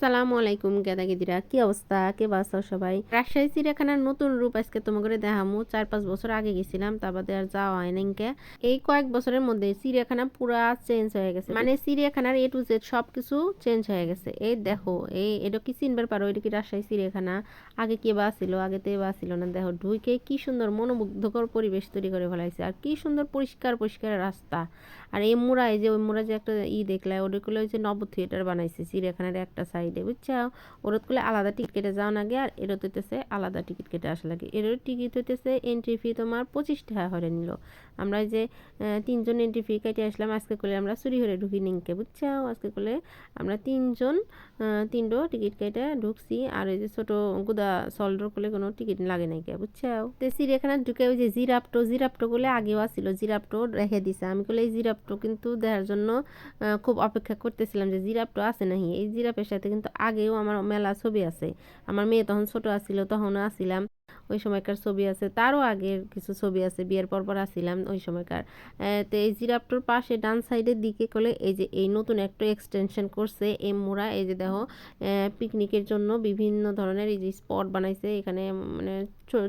আসসালামু আলাইকুম, গেদা গেদিরা। কি অবস্থা? কে বাসা সবাই? রাজশাহী চিড়িয়াখানার নতুন রূপ আজকে তোমাকে দেখামু। চার পাঁচ বছর আগে গেছিলাম, তা বাদে আর যাওয়া হয় নাই কে। এই কয়েক বছরের মধ্যে চিড়িয়াখানা পুরা চেঞ্জ হয়ে গেছে। মানে চিড়িয়াখানার এ টু জেড সব কিছু চেঞ্জ হয়ে গেছে। এই দেখো, এই, এটা কি চিনবার পারো? এটা কি রাজশাহী চিড়িয়াখানা? আগে কে বা ছিল, আগে তে বা ছিল না। দেখো, ঢুইকে কি সুন্দর মনোমুগ্ধকর পরিবেশ তৈরি করে ফেলাইছে। আর কি সুন্দর পরিষ্কার পরিষ্কার রাস্তা। আর এই মুড়া এই যে, ওই মুড়া যে একটা ই দেখলে ওটাগুলো ওই যে নব থিয়েটার বানাইছে। চিড়িয়াখানার একটা সাইডে বুঝছ ওরত করলে আলাদা টিকিট কেটে যাওয়া লাগে আর এরত হইতেছে আলাদা টিকিট কেটে আসা লাগে। এর টিকিট হইতেছে এন্ট্রি ফি তোমার পঁচিশ টাকা হরে নিল। আমরা যে তিনজন এন্ট্রি ফি কেটে আসলাম, আজকে করলে আমরা চুরি হরে ঢুকি নিংকে বুঝছ আজকে করলে আমরা তিনজন তিনটো টিকিট কেটে ঢুকছি, আর ওই যে ছোটো গুদা সল্ডর করলে কোনো টিকিট লাগে নাই কে বুঝছ তো চিড়িয়াখানা ঢুকে ওই যে জিরাপটো জিরাপটো করলে আগেও আসছিল জিরাপটো রেখে দিছে। আমি করলে এই জিরাপটো কিন্তু দেখার জন্য খুব অপেক্ষা করতেছিলাম যে জিরাপটো আছে নাহি। এই জিরাপের সাথে কিন্তু আগেও আমার মেলা ছবি আছে। আমার মেয়ে তখন ছোট আছিল তখনও আসিলাম। ওই সময়কার ছবি আছে, তারও আগের কিছু ছবি আছে, বিয়ের পর পর আসিলাম ওই সময়কার। তো এই জিরাপটোর পাশে ডান সাইডের দিকে করলে এই যে এই নতুন একটা এক্সটেনশন করছে এই মোড়া এই যে দেখো পিকনিকের জন্য বিভিন্ন ধরনের এই যে স্পট বানাইছে, এখানে মানে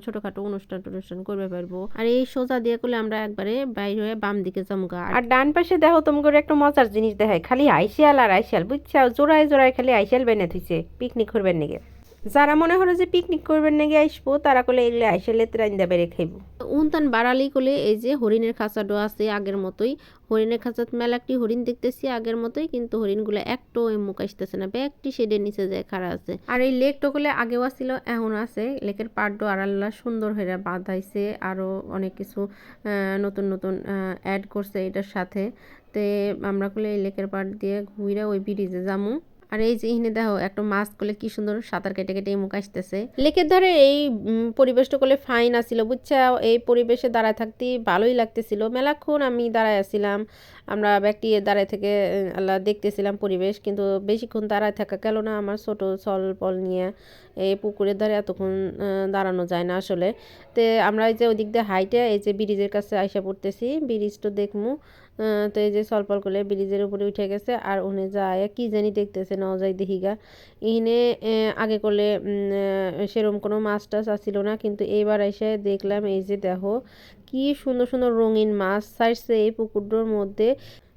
ছোটখাটো অনুষ্ঠান টনুষ্ঠান করবে পারব। আর এই সোজা দিয়ে করলে আমরা একবারে বাইরে হয়ে বাম দিকে জমগা আর ডান পাশে দেখো তোমাকে একটা মজার জিনিস দেখায়, খালি আইসিয়াল আর আইসিয়াল বুঝছ জোড়ায় জোড়ায় খালি আইসিয়াল বেনে থুইছে পিকনিক করবেন নাকি? যারা মনে হলো যে পিকনিক করবেন নাকি আসব তারা কলে এগুলো আইসে লেতরাইন্দা বেড়ে খাইব। উনতান বাড়ালি কলে এই যে হরিণের খাঁচাটো আছে আগের মতোই। হরিণের খাঁচাত মেলা একটি হরিণ দেখতেছি আগের মতোই কিন্তু হরিণগুলো একটু মুখ আসতেছে না। বা একটি শেডের নিচে যায় খাড়া আছে। আর এই লেক টোকলে আগেও ছিল এখন আছে। লেকের পাড়টো আড়াল্লা সুন্দর হয়ে বাঁধাইছে আরও অনেক কিছু নতুন নতুন অ্যাড করছে এটার সাথে। তে আমরা কলে এই লেকের পাড় দিয়ে ঘুরে ওই ব্রিজে যামু। আর এই যে এখানে দেখো, একটা মাছ করলে কি সুন্দর সাঁতার কেটে কেটে মুখ আসতেছে। লেকের ধারে এই পরিবেশটা করলে ফাইন আসিল, বুঝছা? এই পরিবেশে দাঁড়ায় থাকতে ভালোই লাগতেছিল। মেলাক্ষণ আমি দাঁড়ায় আসছিলাম আমরা ব্যক্তি দাঁড়ায় থেকে আল্লাহ দেখতেছিলাম পরিবেশ, কিন্তু বেশিক্ষণ দাঁড়ায় থাকা গেল না আমার ছোট সল পল নিয়ে। এই পুকুরের ধারে এতক্ষণ দাঁড়ানো যায় না আসলে। তো আমরা এই যে ওদিক দিয়ে হাইটে এই যে ব্রিজের কাছে আইসা পড়তেছি ব্রিজটা দেখমু। তো এই যে সলপল করলে ব্রিজের উপরে উঠে গেছে, আর উনি যায়, কি জানি দেখতেছে ন যাই দেখিগা ইনে আগে করলে সেরকম কোনো মাছ টাছ আসছিল না, কিন্তু এইবার এসে দেখলাম, এই যে দেখো, কি সুন্দর সুন্দর রঙিন মাছ ছাড়ছে এই পুকুরটার মধ্যে।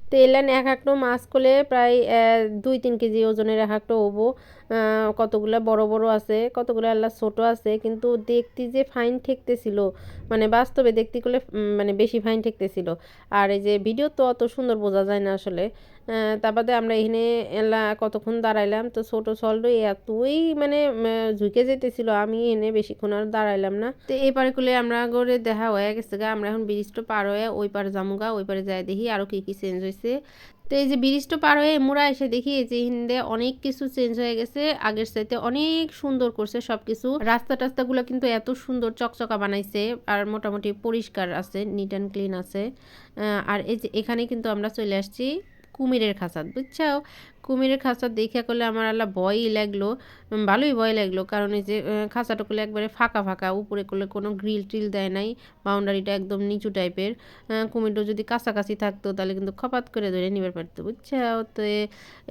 তো এলেন এক একটা মাছ করলে প্রায় দুই তিন কেজি ওজনের এক একটা ওবো। কতগুলো বড় বড় আছে, কতগুলো আল্লাহ ছোট আছে, কিন্তু দেখতে যে ফাইন ঠেকতেছিল মানে বাস্তবে দেখতে করলে মানে বেশি ফাইন ঠেকতেছিল। আর এই যে ভিডিও তো অত সুন্দর বোঝা যায় না আসলে। তারপরে আমরা এখানে এলা কতক্ষণ দাঁড়াইলাম, তো ছোট সল্ড এতই মানে ঝুঁকে যেতেছিল, আমি এনে বেশিক্ষণ আর দাঁড়াইলাম না। তো এই পারে করলে আমরা করে দেখা হয়ে গেছে গা, আমরা এখন ব্রিজটা পার হয়ে ওই পারে যামুগা ওই পারে যাই দেখি আরও কী কী চেঞ্জ হয়েছে তো এই যে ব্রিজটা পার হয়ে মোড়া এসে দেখি এই যে হিন্দে অনেক কিছু চেঞ্জ হয়ে গেছে, আগের চাইতে অনেক সুন্দর করছে সবকিছু। রাস্তা টাস্তাগুলো কিন্তু এত সুন্দর চকচকা বানাইছে আর মোটামুটি পরিষ্কার আছে নিট অ্যান্ড ক্লিন আছে। আর এই যে এখানে কিন্তু আমরা চলে আসছি কুমিরের খাঁচাত বুঝছ কুমিরের খাঁচা দেখে করলে আমার আল্লাহ ভয়ই লাগল ভালোই ভয় লাগল। কারণ এই যে খাঁচাটা করলে একবারে ফাঁকা ফাঁকা, উপরে করলে কোনো গ্রিল ট্রিল দেয় নাই, বাউন্ডারিটা একদম নিচু টাইপের। কুমিরটা যদি কাছাকাছি থাকতো তাহলে কিন্তু খপাত করে ধরে নিবার পারতো বুঝছ তো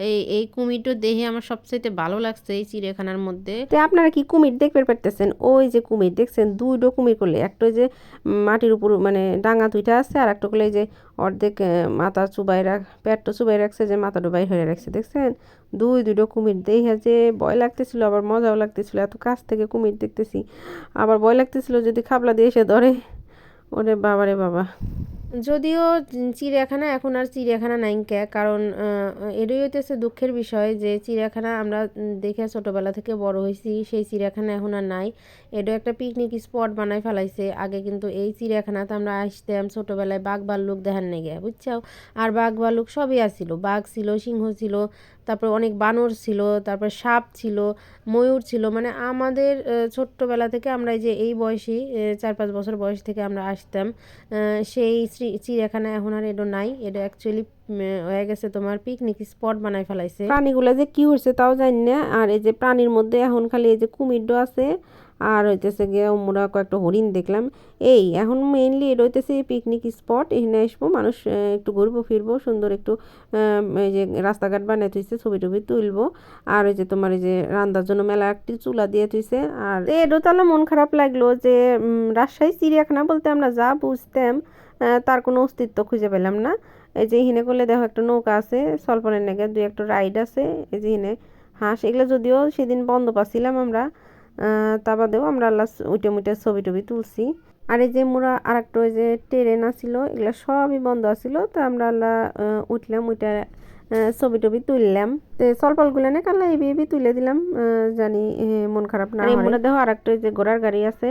এই এই কুমিরটা দেহে আমার সবচেয়ে ভালো লাগছে এই চিড়িয়াখানার মধ্যে। তো আপনারা কি কুমির দেখতে পারতেছেন? ওই যে কুমির দেখছেন, দুইটো কুমির করলে, একটা যে মাটির উপর মানে ডাঙা দুইটা আছে, আর একটা করলে যে অর্ধেক মাথা চুবাই রাখ পেটটা চুবাই রাখছে, যে মাথা ডুবাই হয়ে রাখছে দেখছেন? দুই দুটো কুমির দেখে যে ভয় লাগতেছিল, আবার মজাও লাগতেছিল, এত কাছ থেকে কুমির দেখতেছি। আবার ভয় লাগতেছিল যদি খাবলা দিয়ে এসে ধরে। ওরে বাবারে বাবা। যদিও চিড়িয়াখানা এখন আর চিড়িয়াখানা নাই নাইকে কারণ এটাই হইতেছে দুঃখের বিষয় যে চিড়িয়াখানা আমরা দেখে ছোটোবেলা থেকে বড় হয়েছি, সেই চিড়িয়াখানা এখন আর নাই। এটা একটা পিকনিক স্পট বানাই ফেলাইছে। আগে কিন্তু এই চিড়িয়াখানাতে আমরা আসতাম, ছোটোবেলায় বাঘ ভাল্লুক দেখার নেগে, বুঝছাও? আর বাঘ ভাল্লুক সবই আসছিল বাঘ ছিল, সিংহ ছিল, তারপর অনেক বানর ছিল, তারপর সাপ ছিল, ময়ূর ছিল। মানে আমাদের ছোট্টবেলা থেকে আমরা যে এই বয়সী চার পাঁচ বছর বয়স থেকে আমরা আসতাম সেই চিড়িয়াখানা এখন আর এটা নাই। এটা অ্যাকচুয়ালি হয়ে গেছে তোমার পিকনিক স্পট বানাই ফেলাইছে। প্রাণীগুলো যে কি হয়েছে তাও জানি না। আর এই যে প্রাণীর মধ্যে এখন খালি এই যে কুমিরডো আছে আর হইতেছে গিয়ে আমরা কয়েকটা হরিণ দেখলাম। এই এখন মেইনলি এটা হইতেছে পিকনিক স্পট এখানে আসব মানুষ একটু ঘুরবো ফিরবো সুন্দর একটু এই যে রাস্তাঘাট বানিয়ে থুইছে ছবি টবি তুলবো। আর ওই যে তোমার এই যে রান্নার জন্য মেলা একটি চুলা দিয়ে থুইছে আর এটাও তাহলে মন খারাপ লাগল যে রাজশাহী চিড়িয়াখানা বলতে আমরা যা বুঝতাম তার কোনো অস্তিত্ব খুঁজে পেলাম না। এই যে হিনে করলে দেখো একটা নৌকা আছে, সলপনের নাকি দুই একটা রাইড আছে। এই যে হিনে হাঁস, এগুলো যদিও সেদিন বন্ধ পাচ্ছিলাম আমরা তা বাদেও আমরা আল্লাহ উইটে মুইটে ছবি টবি তুলছি। আর এই যে মোরা আর একটা ওই যে ট্রেন আসিল এগুলো সবই বন্ধ আসিল তা আমরা আল্লাহ উঠলাম উঠে ছবি টবি তুললাম। তো সলপলগুলো না কাল্লা এবি এবি তুলে দিলাম জানি মন খারাপ না মোরা দেখো আর একটা যে ঘোড়ার গাড়ি আছে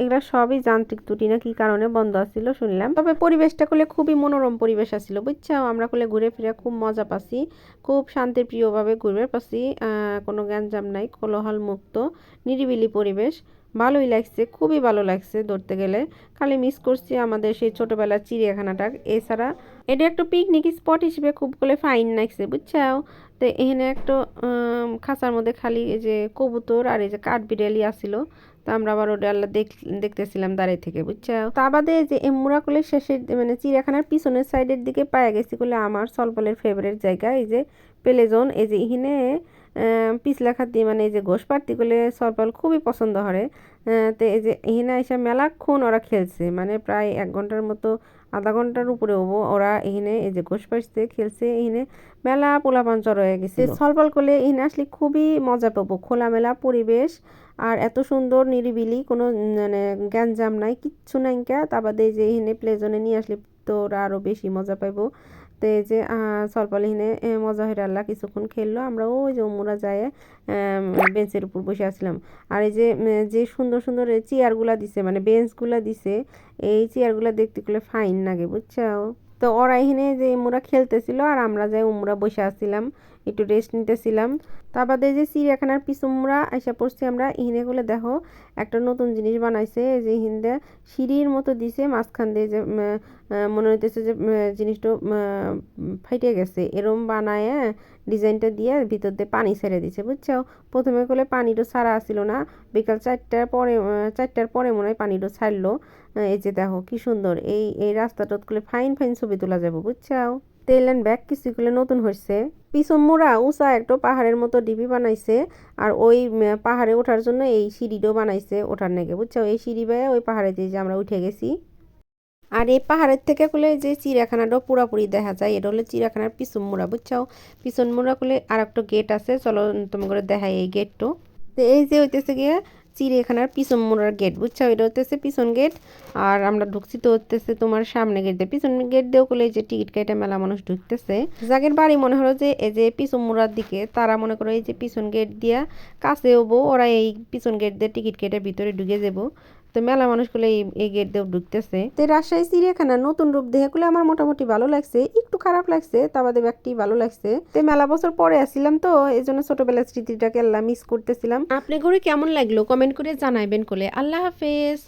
এগুলা সবই যান্ত্রিক ত্রুটি না কি কারণে বন্ধ আছিল শুনলাম। তবে পরিবেশটা করলে খুবই মনোরম পরিবেশ আছিল বুঝছ আমরা করলে ঘুরে ফিরে খুব মজা পাচ্ছি খুব শান্তির প্রিয়ভাবে ঘুরে পাচ্ছি আহ, কোনো গ্যাঞ্জাম নাই কোলাহল মুক্ত নিরিবিলি পরিবেশ। ভালোই লাগছে, খুবই ভালো লাগছে ধরতে গেলে। খালি মিস করছি আমাদের সেই ছোটবেলার চিড়িয়াখানাটা। এছাড়া এটা একটা পিকনিক স্পট হিসেবে খুব করে ফাইন লাগছে, বুঝছাও? তো এখানে একটা খাঁচার মধ্যে খালি এই যে কবুতর আর এই যে কাঠবিড়ালি আসিল। তো আমরা আবার ওটা আল্লাহ দেখ, দেখতেছিলাম দাঁড়িয়ে থেকে বুঝছ তা বাদে যে এমুরা করলে শেষের মানে চিড়িয়াখানার পিছনের সাইডের দিকে পায়ে গেছি বলে আমার সলপলের ফেভারিট জায়গা, এই যে প্লেজন এই যে এখানে পিছলা খাতি মানে এই যে ঘোষ পার্টি করলে সলপল খুবই পছন্দ করে তো এই যে এখানে এসে মেলাক্ষণ ওরা খেলছে মানে প্রায় এক ঘণ্টার মতো আধা ঘণ্টার উপরে হব ওরা এখানে এই যে ঘোষ পাড়তে খেলছে এখানে মেলা পোলাপান হয়ে গেছে সলপল করলে এখানে আসলে খুবই মজা পাবো, খোলামেলা পরিবেশ আর এত সুন্দর নিরিবিলি, কোনো মানে গ্যাঞ্জাম নাই, কিচ্ছু নাই তা বাদে যে এখানে প্লেজনে নিয়ে আসলে তো ওরা আরও বেশি মজা পাইবো। তো এই যে সলপাল এখানে মজা হয়ে আল্লাহ কিছুক্ষণ খেললো। আমরা ওই যে ওমরা যায় বেঞ্চের উপর বসে আসলাম। আর এই যে যে সুন্দর সুন্দর চেয়ারগুলা দিছে মানে বেঞ্চগুলা দিছে, এই চেয়ারগুলা দেখতে গেলে ফাইন লাগে বুঝছ তো ওরা এখানে যে মোরা খেলতেছিল, আর আমরা যাই উমরা বসে আসছিলাম। একটু রেস্ট নিতেছিলাম। তা বাদে যে চিড়িয়াখানার পিছুমরা আইসা পড়ছি আমরা ইহিনে গুলো দেখো একটা নতুন জিনিস বানাইছে যে হিন্দে সিঁড়ির মতো দিছে, মাঝখান দিয়ে যে মনে হইতেছে যে জিনিসটা ফাইটে গেছে। এরম বানায় ডিজাইনটা দিয়ে ভিতর দিয়ে পানি ছেড়ে দিছে, বুঝছ? প্রথমে করলে পানিটা ছাড়া আসছিল না, বিকাল চারটার পরে চারটার পরে মনে হয় পানিটা ছাড়লো। এই যে দেখো কি সুন্দর, এই এই রাস্তাটা করলে ফাইন ফাইন ছবি তোলা যাব, বুঝছ? তেল অ্যান্ড ব্যাগ কিছুগুলো নতুন হয়েছে পিছন মোড়া উঁচা একটা পাহাড়ের মতো ডিবি বানাইছে আর ওই পাহাড়ে ওঠার জন্য এই সিঁড়িটাও বানাইছে ওঠার নাকি বুঝছ? এই সিঁড়ি বেয়ে ওই পাহাড়ে যে আমরা উঠে গেছি। আর এই পাহাড়ের থেকে করলে যে চিড়িয়াখানাটাও পুরাপুরি দেখা যায়, এটা হলো চিড়িয়াখানার পিছন বুঝছ? পিছন মোড়া করলে আর একটা গেট আছে, চলো তোমার দেখাই এই গেটটো তো এই যে হইতেছে গিয়ে চিড়িয়াখানার পিছন মোড়ার গেট বুঝছ? এটা হতেছে পিছন গেট আর আমরা ঢুকছি তো হতেছে তোমার সামনে গেট দিয়ে। পিছন গেট দিয়েও করলে যে টিকিট কেটে মেলা মানুষ ঢুকতেছে। যাদের বাড়ি মনে হলো যে এই যে পিছন মোড়ার দিকে, তারা মনে করো এই যে পিছন গেট দিয়া কাছে হব ওরা এই পিছন গেট দিয়ে টিকিট কেটে ভিতরে ঢুকে যাব। তো মেলা মানুষগুলো এই এই গেট দিয়ে ঢুকতেছে। তো রাজশাহী, চিড়িয়াখানা নতুন রূপ দেখে গুলো আমার মোটামুটি ভালো লাগছে, একটু খারাপ লাগছে তা বাদে ব্যাগটি ভালো লাগছে। তো মেলা বছর পরে আসছিলাম তো এই জন্য ছোটবেলার স্মৃতিটাকে আল্লাহ মিস করতেছিলাম। আপনি ঘুরে কেমন লাগল? কমেন্ট করে জানাইবেন কোলে। আল্লাহ হাফেজ।